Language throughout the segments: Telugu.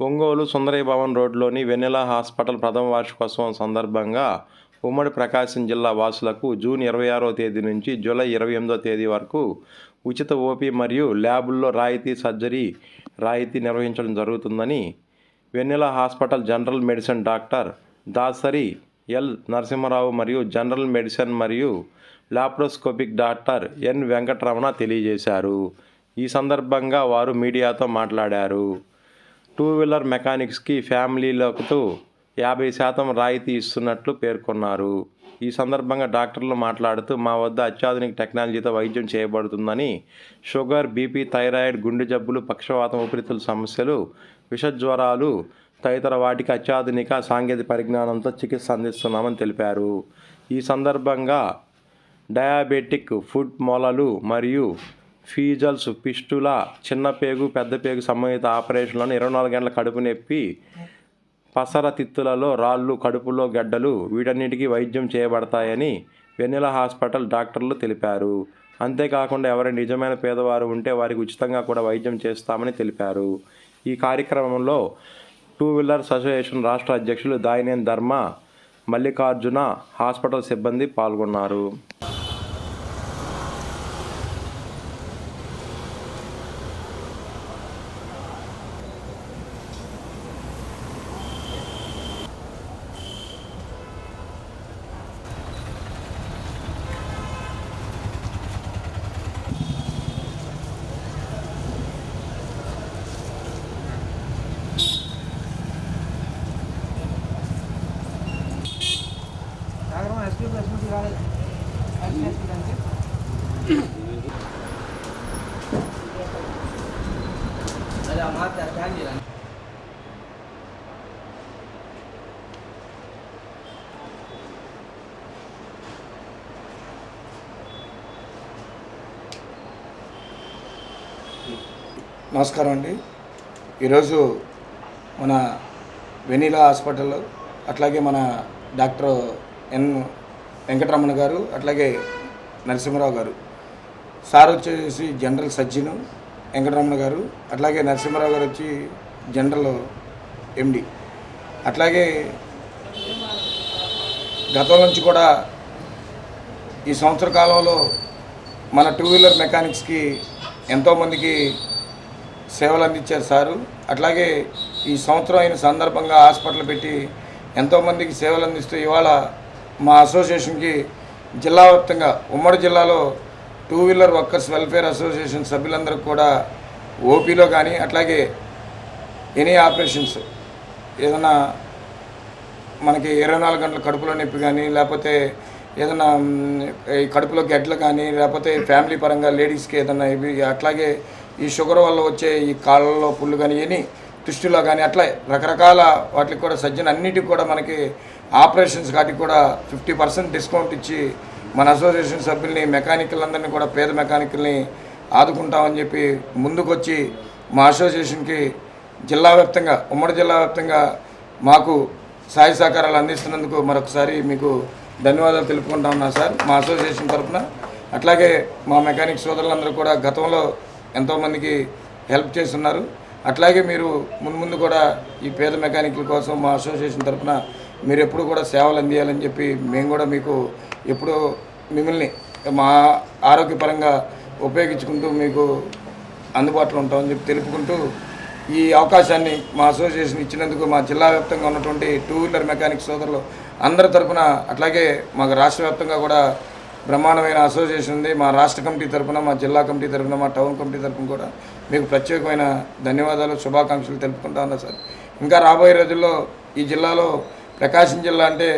ఒంగోలు సుందరయ్య భవన్ రోడ్లోని వెన్నెల హాస్పిటల్ ప్రథమ వార్షికోత్సవం సందర్భంగా ఉమ్మడి ప్రకాశం జిల్లా వాసులకు జూన్ ఇరవై ఆరో తేదీ నుంచి జూలై ఇరవై ఎనిమిదో తేదీ వరకు ఉచిత ఓపీ మరియు ల్యాబుల్లో రాయితీ సర్జరీ రాయితీ నిర్వహించడం జరుగుతుందని Vennela hospital general medicine doctor Dasari L. Narasimha Rao మరియు జనరల్ మెడిసిన్ మరియు లాప్రోస్కోపిక్ డాక్టర్ ఎన్. వెంకటరమణ తెలియజేశారు. ఈ సందర్భంగా వారు మీడియాతో మాట్లాడారు. టూ వీలర్ మెకానిక్స్కి ఫ్యామిలీలకు యాభై శాతం రాయితీ ఇస్తున్నట్లు పేర్కొన్నారు. ఈ సందర్భంగా డాక్టర్లు మాట్లాడుతూ మా వద్ద అత్యాధునిక టెక్నాలజీతో వైద్యం చేయబడుతుందని షుగర్ బీపీ థైరాయిడ్ గుండె జబ్బులు పక్షవాతం ఉపరితుల సమస్యలు విషజ్వరాలు తదితర వాటికి అత్యాధునిక సాంకేతిక పరిజ్ఞానంతో చికిత్స అందిస్తున్నామని తెలిపారు. ఈ సందర్భంగా డయాబెటిక్ ఫుడ్ మొలలు మరియు ఫీజల్స్ పిస్టుల చిన్న పేగు పెద్ద పేగు సంబంధిత ఆపరేషన్లను ఇరవై నాలుగు గంటల కడుపు నొప్పి పసర తిత్తులలో రాళ్ళు కడుపులో గడ్డలు వీటన్నిటికీ వైద్యం చేయబడతాయని వెన్నెల హాస్పిటల్ డాక్టర్లు తెలిపారు. అంతేకాకుండా ఎవరైనా నిజమైన పేదవారు ఉంటే వారికి ఉచితంగా కూడా వైద్యం చేస్తామని తెలిపారు. ఈ కార్యక్రమంలో టూ వీలర్స్ అసోసియేషన్ రాష్ట్ర అధ్యక్షులు దాయినేని ధర్మ మల్లికార్జున హాస్పిటల్ సిబ్బంది పాల్గొన్నారు. అలా మాట్లాడ నమస్కారం అండి. ఈరోజు మన వెనీలా హాస్పిటల్ అట్లాగే మన డాక్టర్ ఎన్ వెంకటరమణ గారు అట్లాగే నరసింహరావు గారు. సార్ వచ్చేసి జనరల్ సజ్జిను వెంకటరమణ గారు అట్లాగే నరసింహరావు గారు వచ్చి జనరల్ ఎండి. అట్లాగే గతం నుంచి కూడా ఈ సంవత్సర కాలంలో మన టూ వీలర్ మెకానిక్స్కి ఎంతోమందికి సేవలు అందించారు సారు. అట్లాగే ఈ సంవత్సరం అయిన సందర్భంగా హాస్పిటల్ పెట్టి ఎంతోమందికి సేవలు అందిస్తూ ఇవాళ మా అసోసియేషన్కి జిల్లా వ్యాప్తంగా ఉమ్మడి జిల్లాలో two wheeler workers welfare association సభ్యులందరికీ కూడా ఓపీలో కానీ అట్లాగే ఎనీ ఆపరేషన్స్ ఏదైనా మనకి ఇరవై నాలుగు గంటల కడుపులో నొప్పి కానీ లేకపోతే ఏదైనా ఈ కడుపులో గడ్డలు కానీ లేకపోతే ఫ్యామిలీ పరంగా లేడీస్కి ఏదైనా ఇవి అట్లాగే ఈ షుగర్ వల్ల వచ్చే ఈ కాళ్ళలో పుళ్ళు కానీ ఎనీ దృష్టిలో కానీ అట్లా రకరకాల వాటికి కూడా సజ్జన అన్నిటికి కూడా మనకి ఆపరేషన్స్ వాటికి కూడా ఫిఫ్టీ పర్సెంట్ డిస్కౌంట్ ఇచ్చి మన అసోసియేషన్ సభ్యుల్ని మెకానికల్ అందరినీ కూడా పేద మెకానికల్ని ఆదుకుంటామని చెప్పి ముందుకొచ్చి మా అసోసియేషన్కి జిల్లా వ్యాప్తంగా ఉమ్మడి జిల్లా వ్యాప్తంగా మాకు సహాయ సహకారాలు అందిస్తున్నందుకు మరొకసారి మీకు ధన్యవాదాలు తెలుపుకుంటా ఉన్నా సార్. మా అసోసియేషన్ తరఫున అట్లాగే మా మెకానిక్ సోదరులందరూ కూడా గతంలో ఎంతోమందికి హెల్ప్ చేస్తున్నారు. అట్లాగే మీరు ముందు ముందు కూడా ఈ పేద మెకానిక్ల కోసం మా అసోసియేషన్ తరఫున మీరు ఎప్పుడు కూడా సేవలు అందియాలని చెప్పి మేము కూడా మీకు ఎప్పుడూ మిమ్మల్ని మా ఆరోగ్యపరంగా ఉపయోగించుకుంటూ మీకు అందుబాటులో ఉంటామని చెప్పి తెలుపుకుంటూ ఈ అవకాశాన్ని మా అసోసియేషన్ ఇచ్చినందుకు మా జిల్లా వ్యాప్తంగా ఉన్నటువంటి టూ వీలర్ మెకానిక్ సోదరులు అందరి తరఫున అట్లాగే మాకు రాష్ట్ర వ్యాప్తంగా కూడా బ్రహ్మాండమైన అసోసియేషన్ ఉంది. మా రాష్ట్ర కమిటీ తరపున మా జిల్లా కమిటీ తరపున మా టౌన్ కమిటీ తరఫున కూడా మీకు ప్రత్యేకమైన ధన్యవాదాలు శుభాకాంక్షలు తెలుపుకుంటా ఉన్నా సార్. ఇంకా రాబోయే రోజుల్లో ఈ జిల్లాలో ప్రకాశం జిల్లా అంటే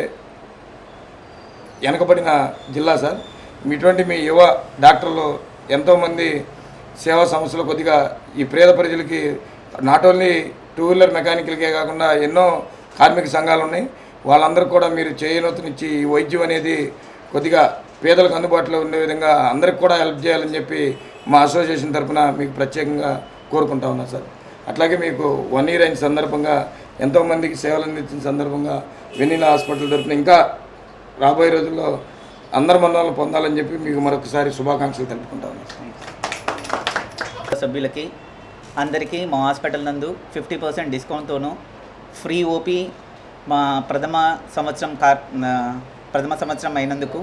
వెనకబడిన జిల్లా సార్. ఇటువంటి మీ యువ డాక్టర్లు ఎంతోమంది సేవా సంస్థలు కొద్దిగా ఈ పేద ప్రజలకి నాట్ ఓన్లీ టూ వీలర్ మెకానికల్కే కాకుండా ఎన్నో కార్మిక సంఘాలు ఉన్నాయి. వాళ్ళందరూ కూడా మీరు చేయనూతనిచ్చి ఈ వైద్యం అనేది కొద్దిగా పేదలకు అందుబాటులో ఉండే విధంగా అందరికి కూడా హెల్ప్ చేయాలని చెప్పి మా అసోసియేషన్ తరఫున మీకు ప్రత్యేకంగా కోరుకుంటా ఉన్నా సార్. అట్లాగే మీకు వన్ ఇయర్ అయిన సందర్భంగా ఎంతోమందికి సేవలు అందించిన సందర్భంగా వెన్నీల హాస్పిటల్ తరఫున ఇంకా రాబోయే రోజుల్లో అందరి మందాలను పొందాలని చెప్పి మీకు మరొకసారి శుభాకాంక్షలు తెలుపుకుంటా ఉన్నాను సభ్యులకి అందరికీ మా హాస్పిటల్ నందు ఫిఫ్టీ పర్సెంట్ డిస్కౌంట్తోనూ ఫ్రీ ఓపీ మా ప్రథమ సంవత్సరం కార్ ప్రథమ సంవత్సరం అయినందుకు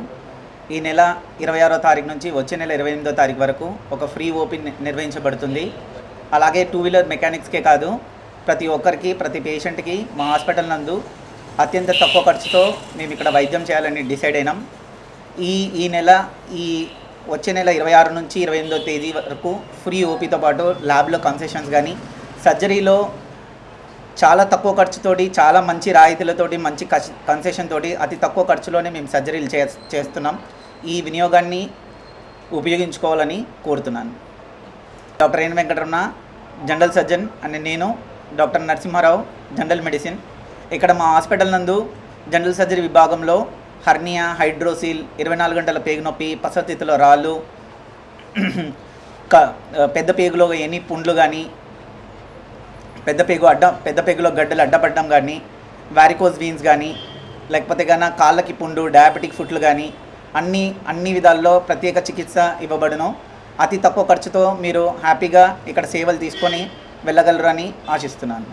ఈ నెల ఇరవై ఆరో తారీఖు నుంచి వచ్చే నెల ఇరవై ఎనిమిదో తారీఖు వరకు ఒక ఫ్రీ ఓపెన్ నిర్వహించబడుతుంది. అలాగే టూ వీలర్ మెకానిక్స్కే కాదు ప్రతి ఒక్కరికి ప్రతి పేషెంట్కి మా హాస్పిటల్ నందు అత్యంత తక్కువ ఖర్చుతో మేము ఇక్కడ వైద్యం చేయాలని డిసైడ్ అయినాం. ఈ ఈ నెల ఈ వచ్చే నెల ఇరవై ఆరు నుంచి ఇరవై ఎనిమిదో తేదీ వరకు ఫ్రీ ఓపీతో పాటు ల్యాబ్లో కన్సెషన్స్ కానీ సర్జరీలో చాలా తక్కువ ఖర్చుతోటి చాలా మంచి రాయితీలతోటి మంచి కన్సెషన్ తోటి అతి తక్కువ ఖర్చులోనే మేము సర్జరీలు చే చేస్తున్నాం. ఈ వినియోగాన్ని ఉపయోగించుకోవాలని కోరుతున్నాను. Doctor N Venkataramana general surgeon అని నేను డాక్టర్ నరసింహారావు జనరల్ మెడిసిన్. ఇక్కడ మా హాస్పిటల్ నందు జనరల్ సర్జరీ విభాగంలో హర్నియా హైడ్రోసిల్ ఇరవై నాలుగు గంటల పేగు నొప్పి పసతిత్తులో రాళ్ళు క పెద్ద పేగులో ఎన్ని పుండ్లు కానీ పెద్ద పేగు అడ్డ పెద్ద పేగులో గడ్డలు అడ్డపడడం కానీ వారికోజ్ వీన్స్ కానీ లేకపోతే కన్నా కాళ్ళకి పుండు డయాబెటిక్ ఫుట్లు కానీ అన్ని అన్ని విధాల్లో ప్రత్యేక చికిత్స ఇవ్వబడును. అతి తక్కువ ఖర్చుతో మీరు హ్యాపీగా ఇక్కడ సేవలు తీసుకొని వెళ్ళగలరని ఆశిస్తున్నాను.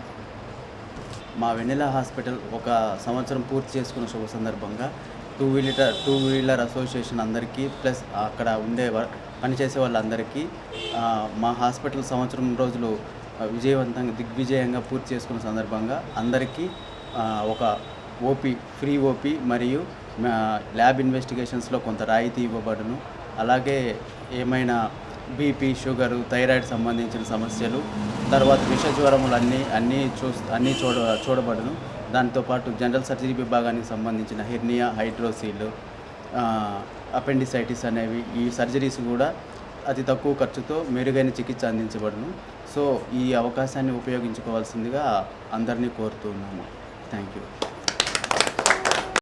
మా వెన్నెల హాస్పిటల్ ఒక సంవత్సరం పూర్తి చేసుకున్న శుభ సందర్భంగా two wheeler two wheeler association అందరికీ ప్లస్ అక్కడ ఉండే వ- పనిచేసే వాళ్ళందరికీ మా హాస్పిటల్ సంవత్సరం రోజులు విజయవంతంగా దిగ్విజయంగా పూర్తి చేసుకున్న సందర్భంగా అందరికీ ఒక ఓపీ ఫ్రీ ఓపీ మరియు ల్యాబ్ ఇన్వెస్టిగేషన్స్లో కొంత రాయితీ ఇవ్వబడును. అలాగే ఏమైనా బీపీ షుగరు థైరాయిడ్ సంబంధించిన సమస్యలు తర్వాత విష జ్వరములు అన్నీ అన్నీ చూ అన్నీ చూడ చూడబడును. దాంతోపాటు జనరల్ సర్జరీ విభాగానికి సంబంధించిన హెర్నియా హైడ్రోసీలు అపెండిసైటిస్ అనేవి ఈ సర్జరీస్ కూడా అతి తక్కువ ఖర్చుతో మెరుగైన చికిత్స అందించబడును. సో ఈ అవకాశాన్ని ఉపయోగించుకోవాల్సిందిగా అందరినీ కోరుతున్నాము. Thank you.